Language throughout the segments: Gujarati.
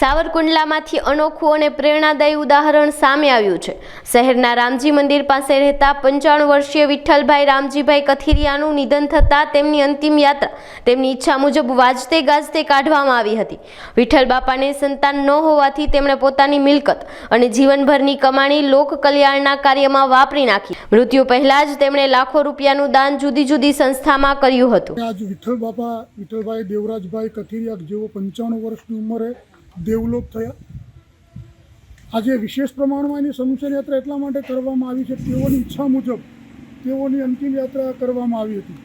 સાવરકુંડલામાંથી અનોખું અને પ્રેરણાદાયી ઉદાહરણ સામે આવ્યું છે. શહેરના રામજી મંદિર પાસે રહેતા પંચાણું વર્ષીય વિઠ્ઠલભાઈ રામજીભાઈ કથિરિયાનું નિધન થતાં તેમની અંતિમ યાત્રા તેમની ઈચ્છા મુજબ વાજતે ગાજતે કાઢવામાં આવી હતી. વિઠ્ઠલ બાપાને સંતાન ન હોવાથી તેમણે પોતાની મિલકત અને જીવનભરની કમાણી લોક કલ્યાણના કાર્યમાં વાપરી નાખી. મૃત્યુ પહેલા જ તેમણે લાખો રૂપિયાનું દાન જુદી જુદી સંસ્થામાં કર્યું હતું. આજ વિઠ્ઠલ બાપા, વિઠ્ઠલભાઈ દેવરાજભાઈ કથિરિયા જેઓ પંચાણું વર્ષની ઉંમરે દેવલોક થયા. આજે વિશેષ પ્રમાણમાં એની સંસદ યાત્રા એટલા માટે કરવામાં આવી છે તેઓની ઈચ્છા મુજબ તેઓની અંતિમ યાત્રા કરવામાં આવી હતી.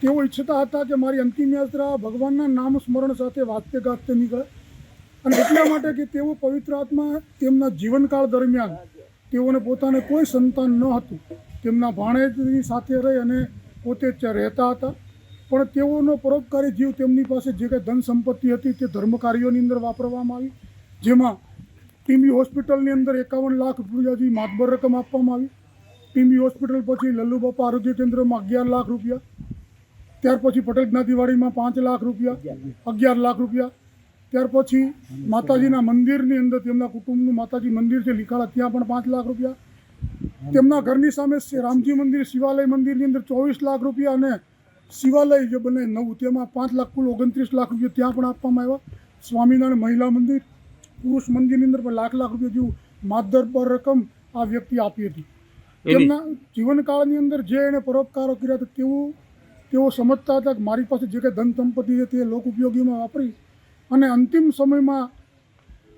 તેઓ ઈચ્છતા હતા કે મારી અંતિમ યાત્રા ભગવાનના નામ સ્મરણ સાથે વાજતે ગાજતે નીકળે અને એટલા માટે કે તેઓ પવિત્ર આત્મા તેમના જીવનકાળ દરમિયાન તેઓને પોતાને કોઈ સંતાન ન હતું. તેમના ભાણેજની સાથે રહી અને પોતે રહેતા હતા. પણ તેઓનો પરોપકારી જીવ તેમની પાસે જે કંઈ ધન સંપત્તિ હતી તે ધર્મ કાર્યોની અંદર વાપરવામાં આવી, જેમાં ટીમ્બી હોસ્પિટલની અંદર એકાવન લાખ રૂપિયા જેવી માતબર રકમ આપવામાં આવી. ટીમ્બી હોસ્પિટલ પછી લલ્લુબાપા આરોગ્ય કેન્દ્રમાં અગિયાર લાખ રૂપિયા. ત્યાર પછી પટેલ જ્ઞાતિવાડીમાં પાંચ લાખ રૂપિયા, અગિયાર લાખ રૂપિયા. ત્યાર પછી માતાજીના મંદિરની અંદર તેમના કુટુંબનું માતાજી મંદિર છે લીખાળા ત્યાં પણ પાંચ લાખ રૂપિયા. તેમના ઘરની સામે રામજી મંદિર, શિવાલય મંદિરની અંદર ચોવીસ લાખ રૂપિયા અને શિવાલય જે બને નવું તેમાં પાંચ લાખ કુલ ઓગણત્રીસ લાખ રૂપિયા ત્યાં પણ આપવામાં આવ્યા. સ્વામિનારાયણ મહિલા મંદિર પુરુષ મંદિરની અંદર પણ લાખ લાખ રૂપિયા જેવું માદર પર રકમ આ વ્યક્તિ આપી હતી. તેમના જીવનકાળની અંદર જે એણે પરોપકારો કર્યા હતા તેવું તેઓ સમજતા હતા કે મારી પાસે જે કંઈ ધન સંપત્તિ છે તે લોક ઉપયોગીમાં વાપરી અને અંતિમ સમયમાં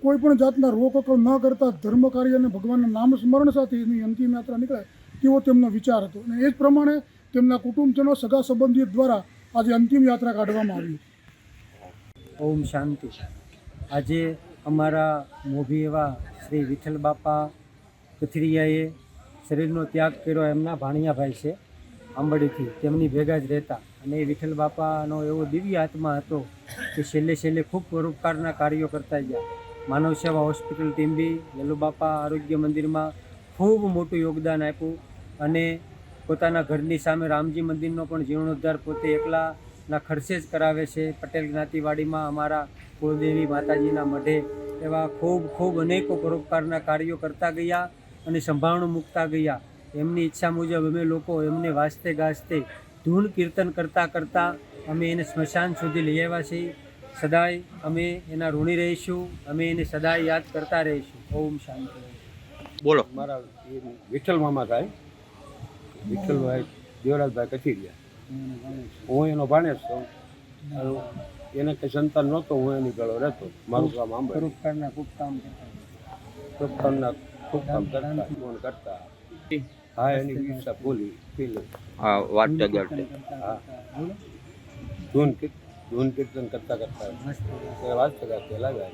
કોઈ પણ જાતના રોકકળ ન કરતા ધર્મ કાર્ય અને ભગવાનના નામ સ્મરણ સાથે એની અંતિમ યાત્રા નીકળે તેવો તેમનો વિચાર હતો. અને એ જ પ્રમાણે તેમના કુટુંબજનો સગા સંબંધીઓ દ્વારા આજે અંતિમ યાત્રા કાઢવામાં આવી. ઓમ શાંતિ. આજે અમારા મોભી એવા શ્રી વિઠ્ઠલ બાપા કથિરિયાએ શરીરનો ત્યાગ કર્યો. એમના ભાણિયાભાઈ છે આંબડીથી તેમની ભેગા જ રહેતા. અને એ વિઠ્ઠલ બાપાનો એવો દિવ્ય આત્મા હતો કે છેલ્લે છેલ્લે ખૂબ પરોપકારના કાર્યો કરતા ગયા. માનવ સેવા હોસ્પિટલ, ટીમ બી બાપા આરોગ્ય મંદિરમાં ખૂબ મોટું યોગદાન આપ્યું. અને પોતાના ઘરની સામે રામજી મંદિરનો પણ જીર્ણોદ્ધાર પોતે એકલાના ખર્ચે જ કરાવે છે. પટેલ જ્ઞાતિવાડીમાં અમારા કુળદેવી માતાજીના મઢે એવા ખૂબ ખૂબ અનેકો પરોપકારના કાર્યો કરતા ગયા અને સંભાવણું મૂકતા ગયા. એમની ઈચ્છા મુજબ અમે લોકો એમને વાજતે ગાજતે ધૂન કીર્તન કરતાં કરતાં અમે એને સ્મશાન સુધી લઈ આવ્યા છીએ. સદાય અમે એના ઋણી રહીશું અમે એને સદાય યાદ કરતા રહીશું. ઓમ શાંતિ. બોલો. મારા વિઠ્ઠલ મામા થાય વિઠ્ઠલભાઈ દેવરાજભાઈ કથિરિયા હું એનો ભાણેજ છું. અને એને કંઈ સંતાન નહોતો હું એની ગળો રહેતો. મારું કામ આમ ખૂબ કામ કરતા. પ્રભુના ખૂબ કામ કરતા. ફોન કરતા. હા એની ઈચ્છા પૂરી ફીલ હા વાત હા. ધૂન ધૂન કીર્તન કરતા કરતા. વાત વાંચતા લાગ્યા